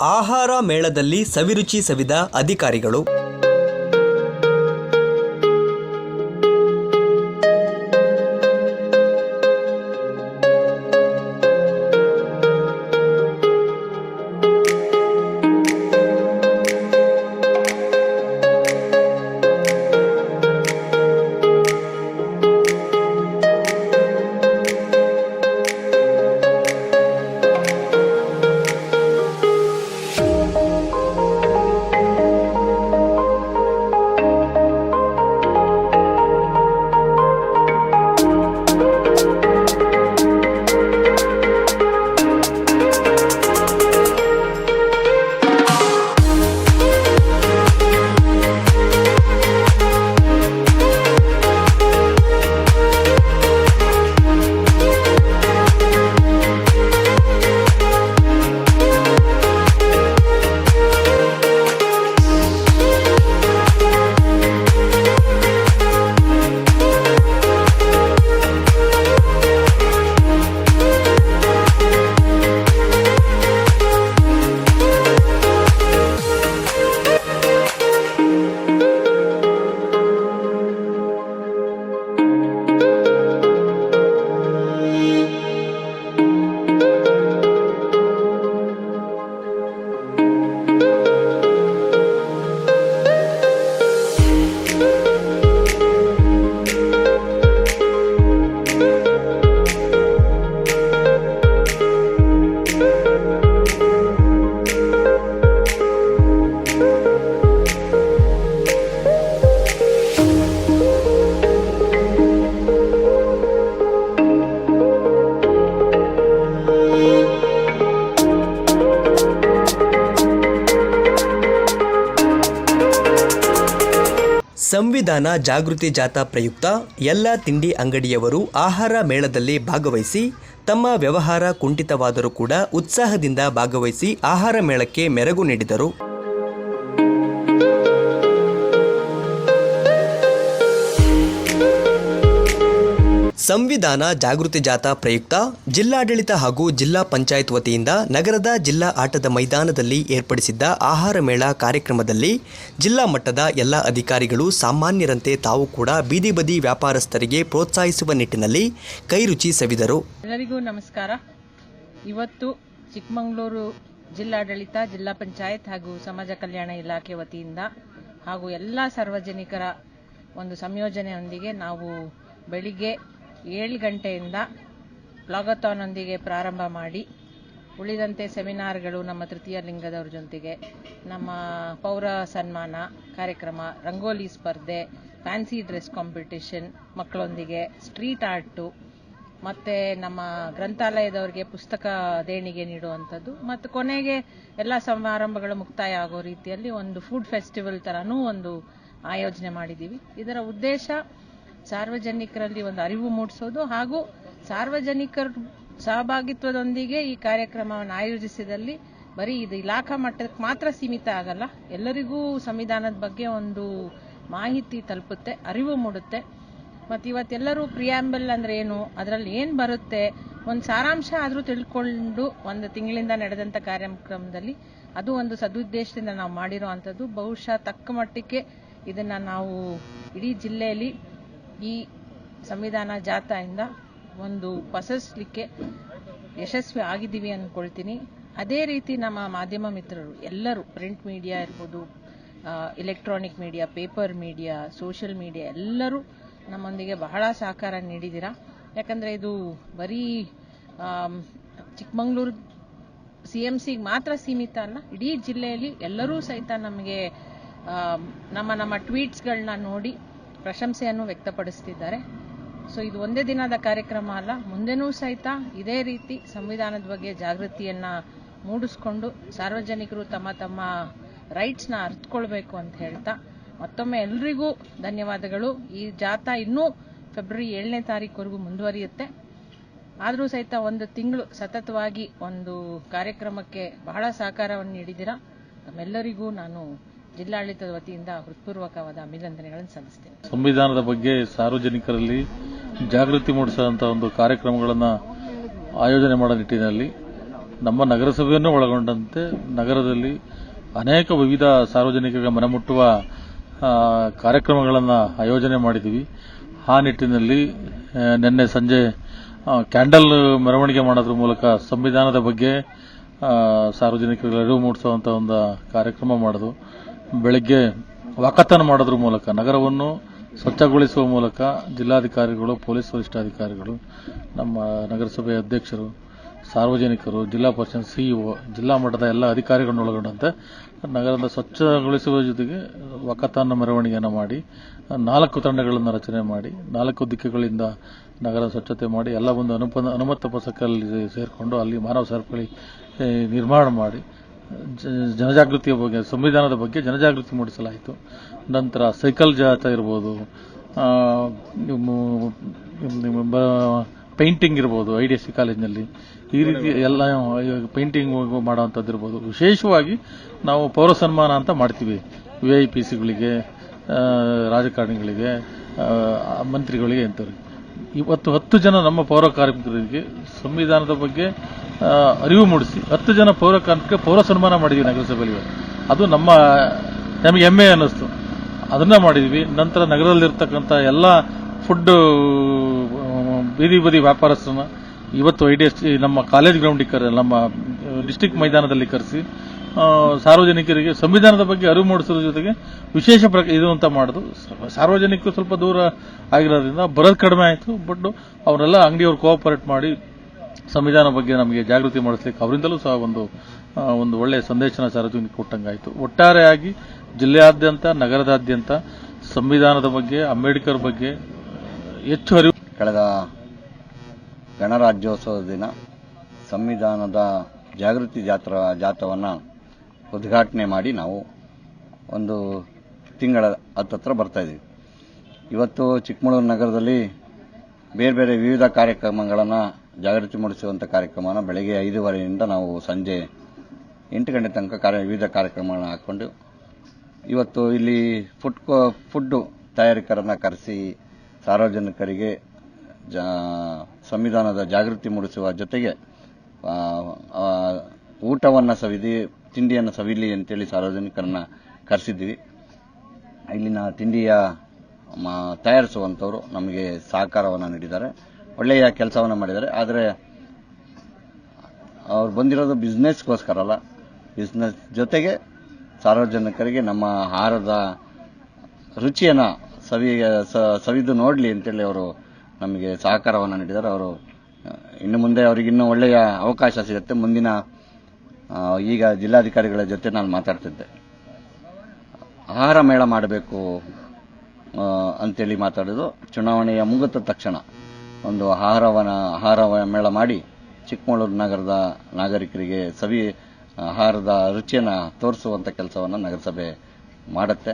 ಆಹಾರ ಮೇಳದಲ್ಲಿ ಸವಿರುಚಿ ಸವಿದ ಅಧಿಕಾರಿಗಳು ಸಂವಿಧಾನ ಜಾಗೃತಿ ಜಾಥಾ ಪ್ರಯುಕ್ತ ಎಲ್ಲ ತಿಂಡಿ ಅಂಗಡಿಯವರು ಆಹಾರ ಮೇಳದಲ್ಲಿ ಭಾಗವಹಿಸಿ, ತಮ್ಮ ವ್ಯವಹಾರ ಕುಂಠಿತವಾದರೂ ಕೂಡ ಉತ್ಸಾಹದಿಂದ ಭಾಗವಹಿಸಿ ಆಹಾರ ಮೇಳಕ್ಕೆ ಮೆರಗು ನೀಡಿದರು. ಸಂವಿಧಾನ ಜಾಗೃತಿ ಜಾಥಾ ಪ್ರಯುಕ್ತ ಜಿಲ್ಲಾಡಳಿತ ಹಾಗೂ ಜಿಲ್ಲಾ ಪಂಚಾಯತ್ ವತಿಯಿಂದ ನಗರದ ಜಿಲ್ಲಾ ಆಟದ ಮೈದಾನದಲ್ಲಿ ಏರ್ಪಡಿಸಿದ್ದ ಆಹಾರ ಮೇಳ ಕಾರ್ಯಕ್ರಮದಲ್ಲಿ ಜಿಲ್ಲಾ ಮಟ್ಟದ ಎಲ್ಲ ಅಧಿಕಾರಿಗಳು ಸಾಮಾನ್ಯರಂತೆ ತಾವು ಕೂಡ ಬೀದಿ ಬದಿ ವ್ಯಾಪಾರಸ್ಥರಿಗೆ ಪ್ರೋತ್ಸಾಹಿಸುವ ನಿಟ್ಟಿನಲ್ಲಿ ಕೈರುಚಿ ಸವಿದರು. ಎಲ್ಲರಿಗೂ ನಮಸ್ಕಾರ. ಇವತ್ತು ಚಿಕ್ಕಮಗಳೂರು ಜಿಲ್ಲಾಡಳಿತ, ಜಿಲ್ಲಾ ಪಂಚಾಯತ್ ಹಾಗೂ ಸಮಾಜ ಕಲ್ಯಾಣ ಇಲಾಖೆ ವತಿಯಿಂದ ಹಾಗೂ ಎಲ್ಲ ಸಾರ್ವಜನಿಕರ ಒಂದು ಸಂಯೋಜನೆಯೊಂದಿಗೆ ನಾವು ಬೆಳಿಗ್ಗೆ ಏಳು ಗಂಟೆಯಿಂದ ಪ್ಲಾಗಥಾನ್ನೊಂದಿಗೆ ಪ್ರಾರಂಭ ಮಾಡಿ, ಉಳಿದಂತೆ ಸೆಮಿನಾರ್ಗಳು ನಮ್ಮ ತೃತೀಯ ಲಿಂಗದವ್ರ ಜೊತೆಗೆ, ನಮ್ಮ ಪೌರ ಸನ್ಮಾನ ಕಾರ್ಯಕ್ರಮ, ರಂಗೋಲಿ ಸ್ಪರ್ಧೆ, ಫ್ಯಾನ್ಸಿ ಡ್ರೆಸ್ ಕಾಂಪಿಟೇಷನ್, ಮಕ್ಕಳೊಂದಿಗೆ ಸ್ಟ್ರೀಟ್ ಆರ್ಟು, ಮತ್ತು ನಮ್ಮ ಗ್ರಂಥಾಲಯದವರಿಗೆ ಪುಸ್ತಕ ದೇಣಿಗೆ ನೀಡುವಂಥದ್ದು, ಮತ್ತು ಕೊನೆಗೆ ಎಲ್ಲ ಸಮಾರಂಭಗಳು ಮುಕ್ತಾಯ ಆಗೋ ರೀತಿಯಲ್ಲಿ ಒಂದು ಫುಡ್ ಫೆಸ್ಟಿವಲ್ ಥರನೂ ಒಂದು ಆಯೋಜನೆ ಮಾಡಿದ್ದೀವಿ. ಇದರ ಉದ್ದೇಶ ಸಾರ್ವಜನಿಕರಲ್ಲಿ ಒಂದು ಅರಿವು ಮೂಡಿಸೋದು ಹಾಗೂ ಸಾರ್ವಜನಿಕರ ಸಹಭಾಗಿತ್ವದೊಂದಿಗೆ ಈ ಕಾರ್ಯಕ್ರಮವನ್ನು ಆಯೋಜಿಸಿದಲ್ಲಿ ಬರೀ ಇದು ಇಲಾಖಾ ಮಟ್ಟಕ್ಕೆ ಮಾತ್ರ ಸೀಮಿತ ಆಗಲ್ಲ, ಎಲ್ಲರಿಗೂ ಸಂವಿಧಾನದ ಬಗ್ಗೆ ಒಂದು ಮಾಹಿತಿ ತಲುಪುತ್ತೆ, ಅರಿವು ಮೂಡುತ್ತೆ. ಮತ್ತು ಇವತ್ತೆಲ್ಲರೂ ಪ್ರಿಯಾಂಬಲ್ ಅಂದ್ರೆ ಏನು, ಅದರಲ್ಲಿ ಏನು ಬರುತ್ತೆ, ಒಂದು ಸಾರಾಂಶ ಆದರೂ ತಿಳ್ಕೊಂಡು ಒಂದು ತಿಂಗಳಿಂದ ನಡೆದಂಥ ಕಾರ್ಯಕ್ರಮದಲ್ಲಿ ಅದು ಒಂದು ಸದುದ್ದೇಶದಿಂದ ನಾವು ಮಾಡಿರೋ ಅಂಥದ್ದು. ಬಹುಶಃ ತಕ್ಕ ಮಟ್ಟಕ್ಕೆ ಇದನ್ನು ನಾವು ಇಡೀ ಜಿಲ್ಲೆಯಲ್ಲಿ ಈ ಸಂವಿಧಾನ ಜಾಥಾಯಿಂದ ಒಂದು ಪಸರಿಸಲಿಕ್ಕೆ ಯಶಸ್ವಿ ಆಗಿದ್ದೀವಿ ಅಂದ್ಕೊಳ್ತೀನಿ ಅದೇ ರೀತಿ ನಮ್ಮ ಮಾಧ್ಯಮ ಮಿತ್ರರು, ಎಲ್ಲರೂ ಪ್ರಿಂಟ್ ಮೀಡಿಯಾ ಇರ್ಬೋದು electronic media paper media social media ಎಲ್ಲರೂ ನಮ್ಮೊಂದಿಗೆ ಬಹಳ ಸಹಕಾರ ನೀಡಿದ್ದೀರಾ? ಯಾಕಂದರೆ ಇದು ಬರೀ ಚಿಕ್ಕಮಗಳೂರು ಸಿ ಎಂ ಸಿಗೆ ಮಾತ್ರ ಸೀಮಿತ ಅಲ್ಲ, ಇಡೀ ಜಿಲ್ಲೆಯಲ್ಲಿ ಎಲ್ಲರೂ ಸಹಿತ ನಮಗೆ ನಮ್ಮ ನಮ್ಮ ಟ್ವೀಟ್ಸ್ಗಳನ್ನ ನೋಡಿ ಪ್ರಶಂಸೆಯನ್ನು ವ್ಯಕ್ತಪಡಿಸ್ತಿದ್ದಾರೆ. ಸೊ ಇದು ಒಂದೇ ದಿನದ ಕಾರ್ಯಕ್ರಮ ಅಲ್ಲ. ಮುಂದೆನೂ ಸಹಿತ ಇದೇ ರೀತಿ ಸಂವಿಧಾನದ ಬಗ್ಗೆ ಜಾಗೃತಿಯನ್ನ ಮೂಡಿಸ್ಕೊಂಡು ಸಾರ್ವಜನಿಕರು ತಮ್ಮ ತಮ್ಮ ರೈಟ್ಸ್ನ ಅರ್ಥಕೊಳ್ಬೇಕು ಅಂತ ಹೇಳ್ತಾ ಮತ್ತೊಮ್ಮೆ ಎಲ್ರಿಗೂ ಧನ್ಯವಾದಗಳು. ಈ ಜಾಥಾ ಇನ್ನೂ ಫೆಬ್ರವರಿ ಏಳನೇ ತಾರೀಕುವರೆಗೂ ಮುಂದುವರಿಯುತ್ತೆ. ಆದರೂ ಸಹಿತ ಒಂದು ತಿಂಗಳು ಸತತವಾಗಿ ಒಂದು ಕಾರ್ಯಕ್ರಮಕ್ಕೆ ಬಹಳ ಸಹಕಾರವನ್ನು ನೀಡಿದ್ದೀರಾ. ತಮ್ಮೆಲ್ಲರಿಗೂ ನಾನು ಜಿಲ್ಲಾಡಳಿತದ ವತಿಯಿಂದ ಹೃತ್ಪೂರ್ವಕವಾದ ಅಭಿನಂದನೆಗಳನ್ನು ಸಲ್ಲಿಸ್ತೇನೆ. ಸಂವಿಧಾನದ ಬಗ್ಗೆ ಸಾರ್ವಜನಿಕರಲ್ಲಿ ಜಾಗೃತಿ ಮೂಡಿಸುವಂತಹ ಒಂದು ಕಾರ್ಯಕ್ರಮಗಳನ್ನು ಆಯೋಜನೆ ಮಾಡೋ ನಿಟ್ಟಿನಲ್ಲಿ ನಮ್ಮ ನಗರಸಭೆಯನ್ನು ಒಳಗೊಂಡಂತೆ ನಗರದಲ್ಲಿ ಅನೇಕ ವಿವಿಧ ಸಾರ್ವಜನಿಕರಿಗೆ ಮನಮುಟ್ಟುವ ಕಾರ್ಯಕ್ರಮಗಳನ್ನು ಆಯೋಜನೆ ಮಾಡಿದ್ದೀವಿ. ಆ ನಿಟ್ಟಿನಲ್ಲಿ ನಿನ್ನೆ ಸಂಜೆ ಕ್ಯಾಂಡಲ್ ಮೆರವಣಿಗೆ ಮಾಡೋದ್ರ ಮೂಲಕ ಸಂವಿಧಾನದ ಬಗ್ಗೆ ಸಾರ್ವಜನಿಕರಿಗೆ ಅರಿವು ಮೂಡಿಸುವಂಥ ಒಂದು ಕಾರ್ಯಕ್ರಮ ಮಾಡೋದು. ಬೆಳಗ್ಗೆ ವಾಕಥಾನ್ ಮಾಡೋದ್ರ ಮೂಲಕ, ನಗರವನ್ನು ಸ್ವಚ್ಛಗೊಳಿಸುವ ಮೂಲಕ ಜಿಲ್ಲಾಧಿಕಾರಿಗಳು, ಪೊಲೀಸ್ ವರಿಷ್ಠಾಧಿಕಾರಿಗಳು, ನಮ್ಮ ನಗರಸಭೆ ಅಧ್ಯಕ್ಷರು, ಸಾರ್ವಜನಿಕರು, ಜಿಲ್ಲಾ ಪರಿಷತ್ ಸಿಇಒ, ಜಿಲ್ಲಾ ಮಟ್ಟದ ಎಲ್ಲ ಅಧಿಕಾರಿಗಳನ್ನು ಒಳಗೊಂಡಂತೆ ನಗರದ ಸ್ವಚ್ಛಗೊಳಿಸುವ ಜೊತೆಗೆ ವಕತಾನ ಮೆರವಣಿಗೆಯನ್ನು ಮಾಡಿ, ನಾಲ್ಕು ತಂಡಗಳನ್ನು ರಚನೆ ಮಾಡಿ, ನಾಲ್ಕು ದಿಕ್ಕುಗಳಿಂದ ನಗರ ಸ್ವಚ್ಛತೆ ಮಾಡಿ, ಎಲ್ಲ ಒಂದು ಅನುಪ, ಅನುಮತ ಪುಸ್ತಕದಲ್ಲಿ ಸೇರಿಕೊಂಡು ಅಲ್ಲಿ ಮಾನವ ಸರಪಳಿ ನಿರ್ಮಾಣ ಮಾಡಿ ಜನಜಾಗೃತಿಯ ಬಗ್ಗೆ, ಸಂವಿಧಾನದ ಬಗ್ಗೆ ಜನಜಾಗೃತಿ ಮೂಡಿಸಲಾಯಿತು. ನಂತರ ಸೈಕಲ್ ಜಾಥಾ ಇರ್ಬೋದು ಪೇಂಟಿಂಗ್ ಇರ್ಬೋದು, ಐ ಡಿ ಎಸ್ ಸಿ ಕಾಲೇಜಿನಲ್ಲಿ. ಈ ರೀತಿ ಎಲ್ಲ ಪೇಂಟಿಂಗ್ ಮಾಡುವಂಥದ್ದು ಇರ್ಬೋದು. ವಿಶೇಷವಾಗಿ ನಾವು ಪೌರ ಸನ್ಮಾನ ಅಂತ ಮಾಡ್ತೀವಿ. ವಿ ಐ ಪಿ ಸಿಗಳಿಗೆ ರಾಜಕಾರಣಿಗಳಿಗೆ ಮಂತ್ರಿಗಳಿಗೆ ಇಂಥವ್ರಿಗೆ ಇವತ್ತು ಹತ್ತು ಜನ ನಮ್ಮ ಪೌರ ಕಾರ್ಮಿಕರಿಗೆ ಸಂವಿಧಾನದ ಬಗ್ಗೆ ಅರಿವು ಮೂಡಿಸಿ. ಹತ್ತು ಜನ ಪೌರ ಕಾರ್ಮಿಕ ಪೌರ ಸನ್ಮಾನ ಮಾಡಿದ್ವಿ ನಗರಸಭೆಯಲ್ಲಿ. ಅದು ನಮ್ಮ, ನಮಗೆ ಹೆಮ್ಮೆ ಅನ್ನಿಸ್ತು. ಅದನ್ನ ಮಾಡಿದ್ವಿ. ನಂತರ ನಗರದಲ್ಲಿರ್ತಕ್ಕಂಥ ಎಲ್ಲ ಫುಡ್ ಬೀದಿ ಬದಿ ವ್ಯಾಪಾರಸ್ಥರನ್ನ ಇವತ್ತು ಐ ಡಿ ನಮ್ಮ ಕಾಲೇಜ್ ಗ್ರೌಂಡಿಗೆ ಕರೆ, ನಮ್ಮ ಡಿಸ್ಟಿಕ್ ಮೈದಾನದಲ್ಲಿ ಕರೆಸಿ ಸಾರ್ವಜನಿಕರಿಗೆ, ಸಂವಿಧಾನದ ಬಗ್ಗೆ ಅರಿವು ಮೂಡಿಸೋದ್ರ ಜೊತೆಗೆ ವಿಶೇಷ ಪ್ರಕ, ಇದು ಅಂತ ಮಾಡೋದು. ಸಾರ್ವಜನಿಕರು ಸ್ವಲ್ಪ ದೂರ ಆಗಿರೋದ್ರಿಂದ ಬರೋದು ಕಡಿಮೆ ಆಯಿತು. ಬಟ್ ಅವರೆಲ್ಲ ಅಂಗಡಿಯವ್ರು ಕೋಆಪರೇಟ್ ಮಾಡಿ ಸಂವಿಧಾನ ಬಗ್ಗೆ ನಮಗೆ ಜಾಗೃತಿ ಮಾಡಿಸ್ಲಿಕ್ಕೆ ಅವರಿಂದಲೂ ಸಹ ಒಂದು ಒಂದು ಒಳ್ಳೆಯ ಸಂದೇಶನ ಸಾರ್ವಜನಿಕ ಕೊಟ್ಟಂಗಾಯಿತು. ಒಟ್ಟಾರೆಯಾಗಿ ಜಿಲ್ಲೆಯಾದ್ಯಂತ, ನಗರದಾದ್ಯಂತ ಸಂವಿಧಾನದ ಬಗ್ಗೆ, ಅಂಬೇಡ್ಕರ್ ಬಗ್ಗೆ ಹೆಚ್ಚು ಅರಿವು ಕಳೆದ ಗಣರಾಜ್ಯೋತ್ಸವದ ದಿನ ಸಂವಿಧಾನದ ಜಾಗೃತಿ ಜಾತ್ರಾ, ಜಾಥವನ್ನು ಉದ್ಘಾಟನೆ ಮಾಡಿ ನಾವು ಒಂದು ತಿಂಗಳ ಹತ್ತತ್ರ ಬರ್ತಾ ಇದ್ದೀವಿ ಇವತ್ತು ಚಿಕ್ಕಮಗಳೂರು ನಗರದಲ್ಲಿ ಬೇರೆ ಬೇರೆ ವಿವಿಧ ಕಾರ್ಯಕ್ರಮಗಳನ್ನು ಜಾಗೃತಿ ಮೂಡಿಸುವಂಥ ಕಾರ್ಯಕ್ರಮನ ಬೆಳಗ್ಗೆ ಐದೂವರೆಯಿಂದ ನಾವು ಸಂಜೆ ಎಂಟು ಗಂಟೆ ತನಕ ಕಾರ್ಯ ವಿವಿಧ ಕಾರ್ಯಕ್ರಮಗಳನ್ನ ಹಾಕ್ಕೊಂಡು ಇವತ್ತು ಇಲ್ಲಿ ಫುಡ್ ಕೋ- ಫುಡ್ಡು ತಯಾರಿಕರನ್ನು ಕರೆಸಿ, ಸಾರ್ವಜನಿಕರಿಗೆ ಜಾ, ಸಂವಿಧಾನದ ಜಾಗೃತಿ ಮೂಡಿಸುವ ಜೊತೆಗೆ ಊಟವನ್ನು ಸವಿದಿ, ತಿಂಡಿಯನ್ನು ಸವಿಲಿ ಅಂತೇಳಿ ಸಾರ್ವಜನಿಕರನ್ನು ಕರೆಸಿದ್ವಿ ಇಲ್ಲಿನ ತಿಂಡಿಯ ತಯಾರಿಸುವಂಥವರು ನಮಗೆ ಸಹಕಾರವನ್ನು ನೀಡಿದ್ದಾರೆ. ಒಳ್ಳೆಯ ಕೆಲಸವನ್ನು ಮಾಡಿದ್ದಾರೆ. ಆದರೆ ಅವ್ರು ಬಂದಿರೋದು ಬಿಸ್ನೆಸ್ಗೋಸ್ಕರ ಅಲ್ಲ. ಬಿಸ್ನೆಸ್ ಜೊತೆಗೆ ಸಾರ್ವಜನಿಕರಿಗೆ ನಮ್ಮ ಆಹಾರದ ರುಚಿಯನ್ನು ಸವಿ ಸವಿದು ನೋಡಲಿ ಅಂತೇಳಿ ಅವರು ನಮಗೆ ಸಹಕಾರವನ್ನು ನೀಡಿದ್ದಾರೆ. ಅವರು, ಇನ್ನು ಮುಂದೆ ಅವರಿಗಿನ್ನೂ ಒಳ್ಳೆಯ ಅವಕಾಶ ಸಿಗುತ್ತೆ. ಮುಂದಿನ ಈಗ ಜಿಲ್ಲಾಧಿಕಾರಿಗಳ ಜೊತೆ ನಾನು ಮಾತಾಡ್ತಿದ್ದೆ. ಆಹಾರ ಮೇಳ ಮಾಡಬೇಕು ಅಂತೇಳಿ ಮಾತಾಡೋದು ಚುನಾವಣೆಯ ಮುಗಿದ ತಕ್ಷಣ ಒಂದು ಆಹಾರವನ ಆಹಾರ ಮೇಳ ಮಾಡಿ ಚಿಕ್ಕಮಗಳೂರು ನಗರದ ನಾಗರಿಕರಿಗೆ ಸವಿ, ಆಹಾರದ ರುಚಿಯನ್ನು ತೋರಿಸುವಂಥ ಕೆಲಸವನ್ನು ನಗರಸಭೆ ಮಾಡುತ್ತೆ.